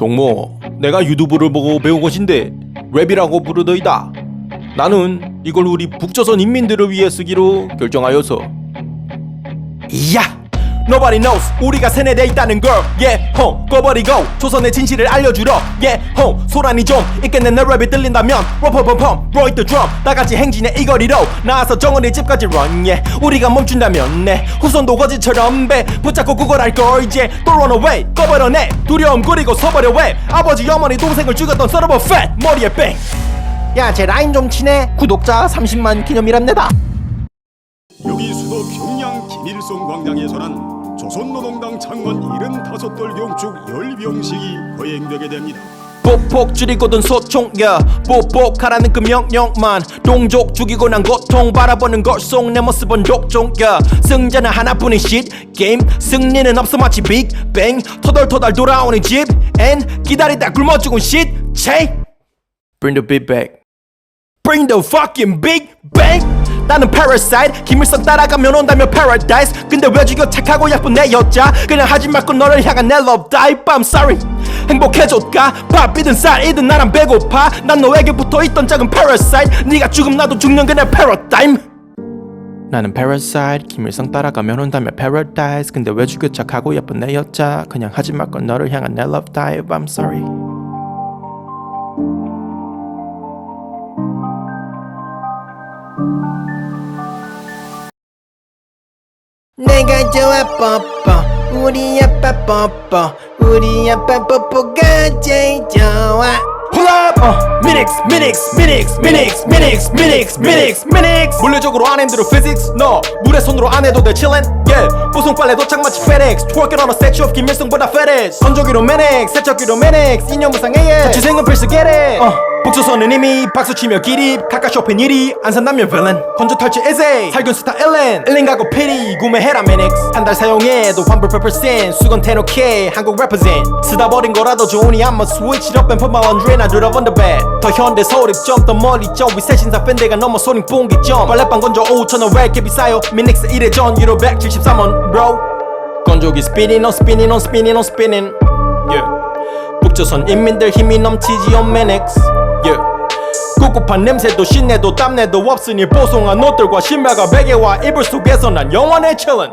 동무, 내가 유튜브를 보고 배운 것인데 랩이라고 부르더이다. 나는 이걸 우리 북조선 인민들을 위해 쓰기로 결정하여서. 이야! Nobody knows. 우리가 세뇌돼 있다는 걸. Yeah, 호 꺼버리고 조선의 진실을 알려주러. Yeah, 호 소란이 좀 있겠네. 내 랩이 들린다면 럼퍼럼펌 roll the drum. 다같이 행진해 이 거리로 나와서 정은이 집까지 run. Yeah, 우리가 멈춘다면 내 후손도 거지처럼 배. 붙잡고 구걸할 걸. 이제 또 run away. 꺼버려내. 두려움 그리고 서버려 왜? 아버지 어머니 동생을 죽였던 a fat. 머리에 뺑 야, 제 라인 좀 치네. 구독자 30만 기념이랍니다. 여기 수도 평양 김일성 광장에서는 조선노동당 창건 75돌 경축 열병식이 거행되게 됩니다. 폭폭 줄이고 든 소총야 보복하라는 그 명령만 동족 죽이고 난 고통 바라보는 걸송 내 모습은 독종야. 승자는 하나뿐인 shit 게임 승리는 없어 마치 빅뱅 터덜터덜 돌아오는 집앤 기다리다 굶어 죽은 shit 체 Bring the beat back. Bring the fucking big bang 나는 parasite. 김일성 따라가면 온다며 paradise. 근데 왜 죽여? 착하고 예쁜 내 여자. 그냥 하지 말고 너를 향한 내 love dive I'm sorry. 행복해졌까? 밥이든 쌀이든 나랑 배고파. 난 너에게 붙어있던 작은 parasite. 네가 죽음 나도 죽는 그냥 paradigm. 나는 parasite. 김일성 따라가면 온다며 paradise. 근데 왜 죽여? 착하고 예쁜 내 여자. 그냥 하지 말고 너를 향한 내 love dive I'm sorry 내가 좋아 뽀뽀. 우리 아빠 뽀뽀. 우리 아빠 뽀뽀가 제일 좋아! 어, 미닉스, 미닉스, 미닉스, 미닉스, 미닉스, 미닉스, 미닉스, 미닉스 물리적으로 안 힘들어 physics. 너 물에 손으로 안 해도 돼 chillin' yeah. 보송 빨래 도착 마치 FedEx. Twerking on a statue of 김일성보다 FedEx. 건조기로 매닉 세척기로 매닉 인형 무상 AS 자취생은 필수 get it. 어, 북조선은 이미 박수치며 기립 카카 쇼핑 1위 안산 남면 villain 건조 탈취 에세이 살균 스타 일렌. 일린 가고 피리 구매해라 매닉스. 한 달 사용해도 환불 100% 수건 테노케 한국 represent. 쓰다 버린 거라도 좋으니 I'ma switch it up and put my laundry and do it on the bed. 더 현대 서울입 좀더 멀리 좀위 세신사 밴드가 넘어 소링 뽕기 좀 빨래방 건조 5천원 왜 이렇게 비싸요? 미닉스 1회 전 유로 173원. Bro. 건조기 spinning on spinning on spinning on spinning. Yeah. 북조선 인민들 힘이 넘치지 on 매닉스 yeah 꿉꿉한 냄새도 신내도 땀내도 없으니 보송한 옷들과 신발과 베개와 이불 속에서 난 영원히 chillin'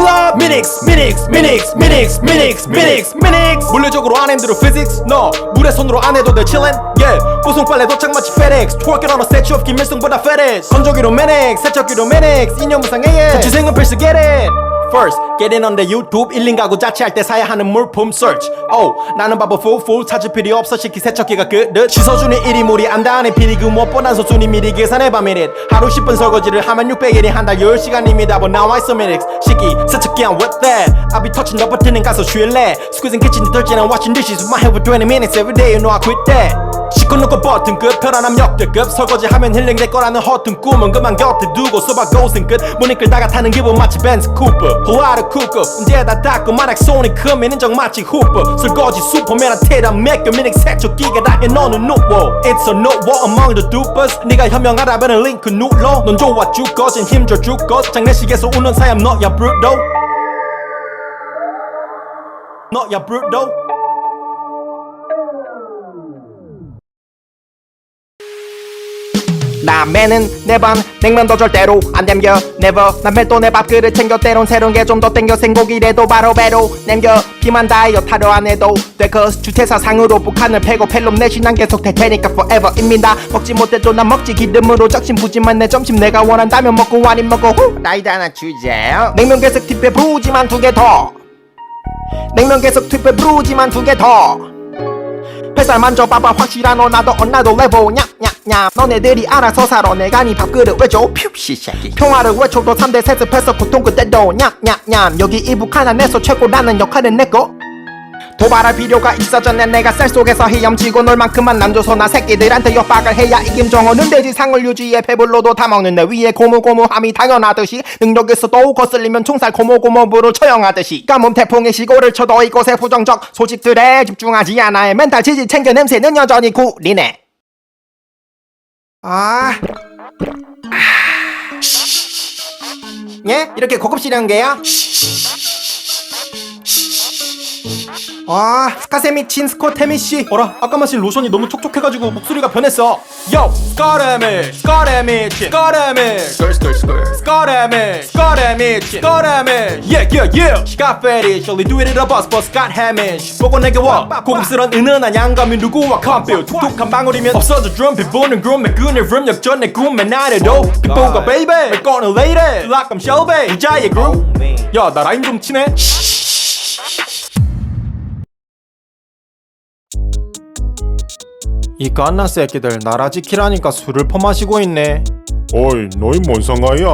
up 미닉스 미닉스 미닉스 미닉스 미닉스 미닉스 미닉스 물리적으로 안 힘들어 physics 너 물에 손으로 안 해도 돼 chillin' yeah 보송 빨래 도착 마치 FedEx. Twerking 김일성보다 FedEx. 건조기로 매닉 세척기로 매닉 인형 무상 AS 자취생은 필수 get it First, get in on the YouTube 1인 가구 자취할 때 사야 하는 물품 search Oh, 나는 바보 full 찾을 필요 없어 식기 세척기가 그릇 씻어주는 일이 무리 안다하는 비리그 못 뻔한 소순이 미리 계산해봐 미닛 하루 10분 설거지를 하면 600일이 한 달 10시간입니다 뭐 나와 있어 미닉스 식기 세척기 I'm with that I be touching the button 가서 쉴래 Squeezing kitchen detergent and washing dishes with my head for 20 minutes every day you know I quit that 씻고 놓고 버튼 끝 편안함 역대급 설거지하면 힐링 될 거라는 허튼 꿈은 그만 곁에 두고 소바 고생 끝. 문이 끌다가 타는 기분 마치 벤츠 쿠퍼. 호화를 쿠커 언제다 닦고 만약 손이 크면 인정 마치 후퍼. 설거지 슈퍼맨 한테 다 맡겨 미닉 세척기가 다 해너는 누워 It's a no war among the dupers. 네가 현명하라면 링크 눌러. 넌 좋아 죽거진 힘줘 죽거 장례식에서 우는 사람 너야 브루도 너야 브 남매는 네번 냉면도 절대로 안 댐겨. Never 남매 또 내 밥그릇 챙겨. 때론 새로운 게 좀 더 땡겨. 생고기래도 바로 배로 남겨. 비만 다이어트 하려 안 해도 돼그 주체사 상으로 북한을 패고 펠롬 내신 난 계속 될 테니까 forever 입니다. 먹지 못해도 난 먹지. 기름으로 적심 부지만 내 점심 내가 원한다면 먹고 아님 먹고 후. 나이도 하나 주세요. 냉면 계속 팁에 부지만 두 개 더. 냉면 계속 팁에 부지만 두 개더 뱃살 만져 봐봐. 확실한 너 나도 언나도 레보 냠냠냠 너네들이 알아서 살아. 내가 네 밥그릇 외줘? 퓨시 새끼. 평화를 외쳐도 3대 세습해서 고통 그대도 냠냠냠. 여기 이북 하나 내서 최고라는 역할은 내거 도발할 필요가 있어졌네. 내가 쌀 속에서 헤엄치고 놀 만큼만 남줘서 나 새끼들한테 협박을 해야 이 김정은은 돼지상을 유지해 배불러도 다 먹는 내 위에 고무고무함이 당연하듯이 능력에서 또 거슬리면 총살 고무고무부를 처형하듯이 가뭄 태풍의 시골을 쳐도 이곳에 부정적 소식들에 집중하지 않아 멘탈 지지 챙겨 냄새는 여전히 구리네. 아... 예? 이렇게 고급스러운 게요? 아 스카세미 친 스코 테미씨. 어라 아까 마신 로션이 너무 촉촉해가지고 목소리가 변했어. Yo 스카레미 스카레미 친. 스카레미. 스컬스컬스컬. 스카레미 스카레미 친. 스카레미. Yeah yeah yeah. 시카 페리 Surely do it in a bus but Scott Hamish 보고 내게 와. 고급스런 은은한 양감이 누구와 컴필 툭툭한 방울이면 없어져 드럼 비보는 그룹 매끈의 룸 역전 내 꿈에 나래도 기뻐가 baby. 내 lady 락감 셀베 이자의 그룹 야나 라인 좀 치네 이 깐나 새끼들 나라 지키라니까 술을 퍼마시고 있네. 어이 너희 뭔 상관이야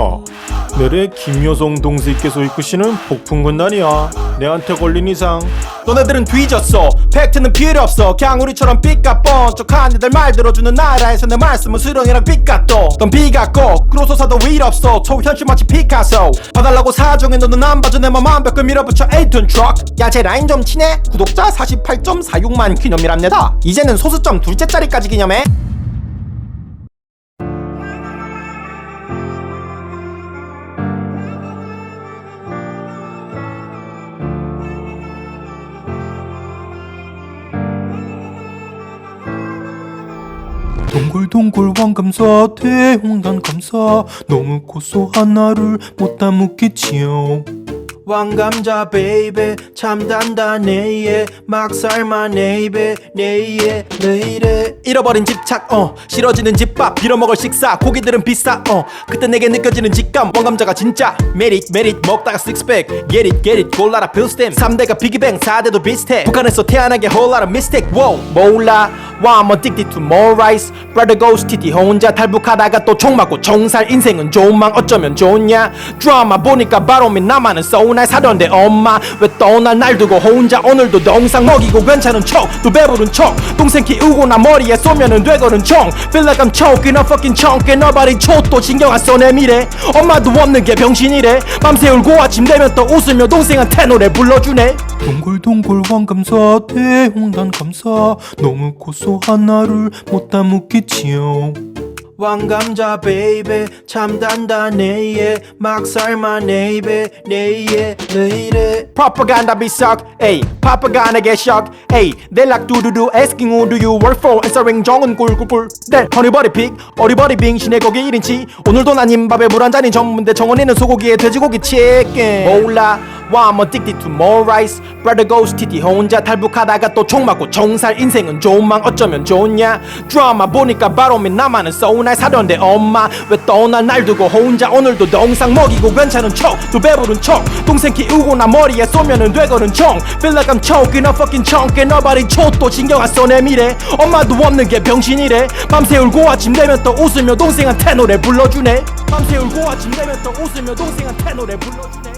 내래 김여성 동생께서 이끄시는 폭풍군단이야. 내한테 걸린 이상. 너네들은 뒤졌어. 팩트는 필요 없어. 그냥 우리처럼 삐까 뻔쩍한 애들 말 들어주는 나라에서 내 말씀은 수령이랑 삐까 또 넌 비같고 그로소사도 일 없어. 초현실 마치 피카소. 봐달라고 사정해 너는 안 봐줘 내 맘 완벽히 밀어붙여 에이튼 트럭. 야제 라인 좀 치네 구독자 48.46만 기념이랍니다. 이제는 소수점 둘째 자리까지 기념해 동글동글 황금사 대홍단 감사 너무 고소한 나를 못 담았겠지요 왕감자 베이베. 참 단단해 막 삶아 네이베. 네이에 네이래 잃어버린 집착 어. 싫어지는 집밥. 빌어먹을 식사. 고기들은 비싸 어. 그때 내게 느껴지는 직감. 왕감자가 진짜. 메릿 메릿. 먹다가 식스팩 get it. 골라라 필스템 3대가 비기뱅 4대도 비슷해. 북한에서 태어나게 of mistake wow. 몰라. Why I'm addicted to more rice. 혼자 탈북하다가 또 총 맞고. 총살 인생은 좋은 망 어쩌면 좋냐? 드라마 보니까 바로 밑 나만은 서운 할 사던데 엄마. 왜또날날 두고 혼자 오늘도 동상 먹이고 괜찮은 척또 배부른 척. 동생 키우고 나 머리에 쏘면은 되거든 총 Feel like I'm choking a fucking chunk and nobody 촉도 신경 안 써내 미래. 엄마도 없는 게 병신이래. 밤새 울고 아침 되면 또 웃으며 동생한테 노래 불러주네. 동글동글 황금사 대홍단 감사. 너무 고소한 나를 못 담았겠지요 왕감자 베이베. 참 단단해 막 삶아 네이베 네이에 네이래. Propaganda be suck 에이 Propaganda get shock 에이 like 두두두 asking who do you work for? Answering 정은 꿀꿀꿀. 네 허니버리 픽 어리버리 빙 신의 고기 1인치. 오늘도 난 흰밥에 물 한 잔이 전문데 정원이는 소고기에 돼지고기 치킨 몰라. Why I'm addicted to more rice. Brother goes TT 혼자 탈북하다가 또 총 맞고. 총살 인생은 좋은 망 어쩌면 좋냐? 드라마 보니까 바로 밑 나만은 서운 할 사던데 엄마 왜또날날 두고 혼자 오늘도 동상 먹이고 괜찮은 척또 배부른 척 동생 키우고 나 머리에 쏘면은 되거든 총 Feel like I'm choking a fucking chunk and nobody 촉도 신경 안 써내 미래. 엄마도 없는 게 병신이래. 밤새 울고 아침 되면 또 웃으며 동생한테 노래 불러주네. 밤새 울고 아침 되면 또 웃으며 동생한테 노래 불러주네